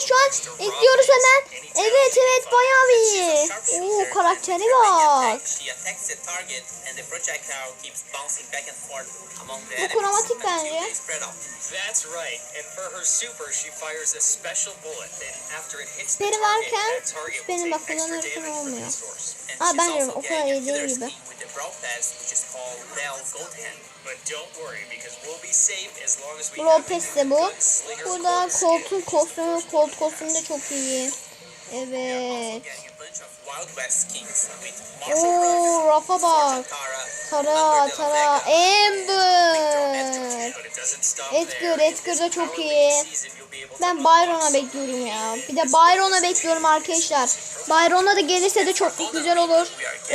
Evet şu an izliyoruz hemen. Evet evet bayağı iyi. Oo karakteri bak. Bu kromatik bence. That's right. And for her super, she fires a special bullet. And after it hits the target, varken that target will take extra damage from the source. And Aa, she's ben de also getting a killer skin with the brawl pass which is called Bell Gold Hand. But don't worry, because we'll be safe as long as we Brawl Pass de bu. Burada koltuğun kostümü, kolt kostümü de çok iyi. Evet. Oo rafa bak. Tara, Tara Amber Edgar. Edgar da çok iyi. Ben Byron'a bekliyorum ya. Bir de Byron'a bekliyorum arkadaşlar. Byron'a da gelirse de çok güzel olur.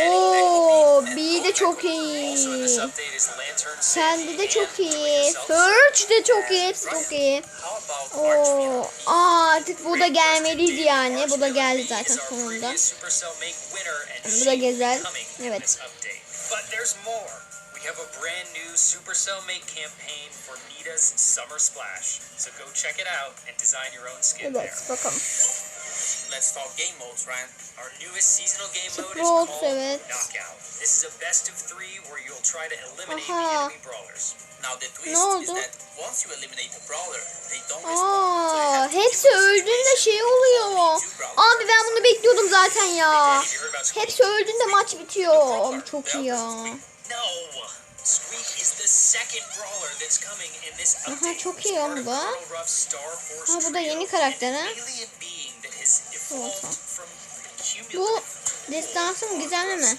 Oo, B de çok iyi. City de çok iyi. Search de çok iyi. Hepsi çok iyi. Oo, aa, artık bu da gelmeliydi yani. Bu da geldi zaten sonunda. Bu da güzel. Evet. have a brand new Supercell Make campaign for Nita's Summer Splash. So go check it out and design your own skin Evet bakalım. Let's talk game modes, Ryan. Our newest seasonal game mode is called evet. Knockout. This is a best of three where you'll try to eliminate Aha. the enemy brawlers. Now the twist is oldu? that once you eliminate a brawler, they don't respawn. So you Aa, have to hepsi the öldüğünde şey oluyor. Abi ben bunu bekliyordum zaten ya. Hepsi öldüğünde maç bitiyor. Çok iyi ya. Squeak is the second brawler that's coming in this update. çok iyi Force Ha, bu da yeni karakter, ha? Olsun. Bu cumulative destansı mı gizemli mi?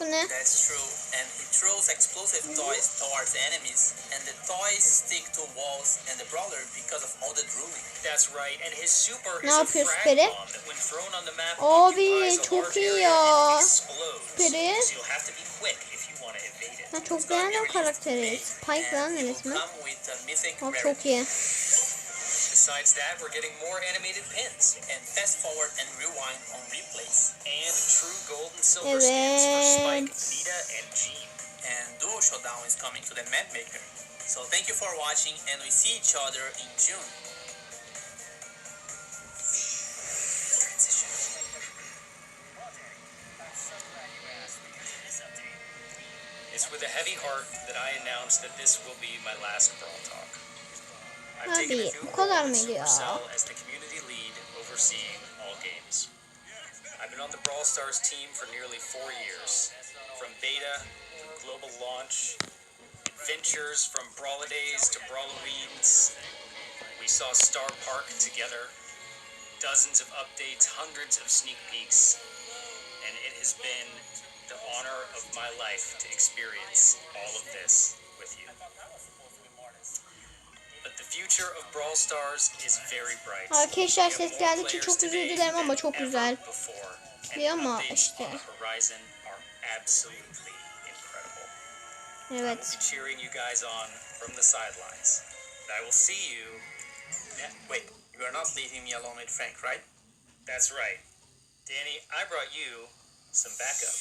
Bu ne? That's true, and it throws explosive toys towards enemies, and the toys stick to walls and the brawler because of all the drooling. That's right, and his super Ne is a frag bomb that when thrown on the map Abi, çok iyi ya. Süperi. So you'll have to be quick if you want to evade it. Ben çok beğendim karakteri. Spike lan And it will resmi. Besides that, we're getting more animated pins And fast forward and rewind on replays. and true gold and silver skins for Spike. Nita, and Jean. And Duo Showdown is coming to the map maker. So thank you for watching, and we see each other in June. It's with a heavy heart that I announce that this will be my last Brawl Talk. I've taken a new bu kadar at ya? The community lead overseeing all games. I've been on the Brawl Stars team for nearly four years. From beta to global launch, adventures from Brawladays to Brawloweens. We saw Star Park together, dozens of updates, hundreds of sneak peeks, and it has been the honor of my life to experience all of this with you. Arkadaşlar ses geldiği için çok özür dilerim ama çok güzel. İyi ama işte. Evet. Cheering you guys on from the sidelines. I will see you. Wait, you are not leaving me alone with Frank, right? That's right. Danny, I brought you some backup.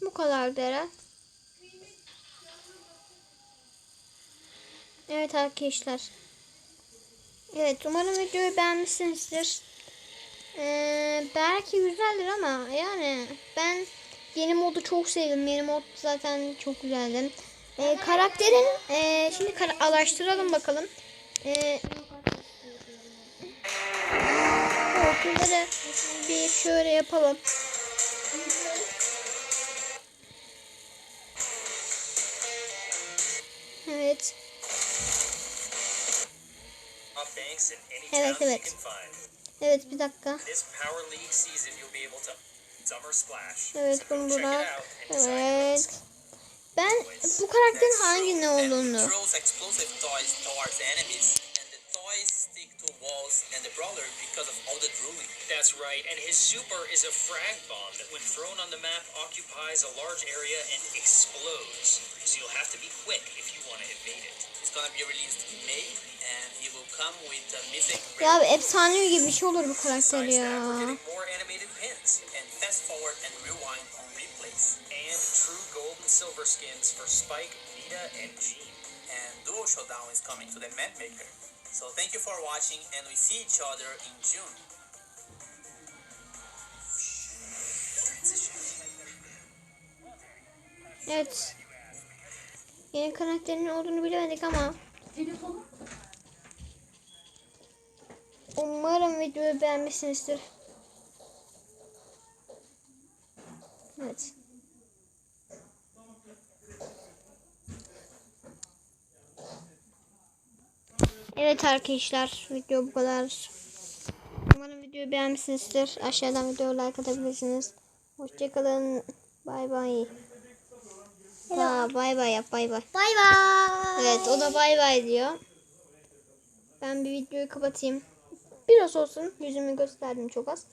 Bu kadar Eren. Evet arkadaşlar. Evet umarım videoyu beğenmişsinizdir. Ee, belki güzeldir ama yani ben yeni modu çok sevdim. Yeni mod zaten çok güzeldi. Ee, karakterin ee, şimdi kara- araştıralım bakalım. Ee, Ortaları bir şöyle yapalım. Evet. Banks in any Evet, town evet. you can find. Evet bir dakika. This Power League season, you'll be able to summer splash. Evet bunu bırak. out and design your own Evet. Ben bu karakterin hangi ne olduğunu. it throws explosive toys towards enemies, and the toys stick to walls and the brawler because of all the drooling. That's right, and his super is a frag bomb that, when thrown on the map, occupies a large area and explodes. So you'll have to be quick if you want to evade it. It's gonna be released in May, Ya abi efsanevi gibi bir şey olur bu karakter ya. So thank you for watching, and we see each other in June. Evet. Yeni karakterin olduğunu bilemedik ama umarım videoyu beğenmişsinizdir. Evet. Evet arkadaşlar video bu kadar. Umarım videoyu beğenmişsinizdir. Aşağıdan video like atabilirsiniz. Hoşçakalın. Bay bay. Ha, bay bay yap bay bay. Bay bay. Evet o da bay bay diyor. Ben bir videoyu kapatayım. Biraz olsun yüzümü gösterdim çok az.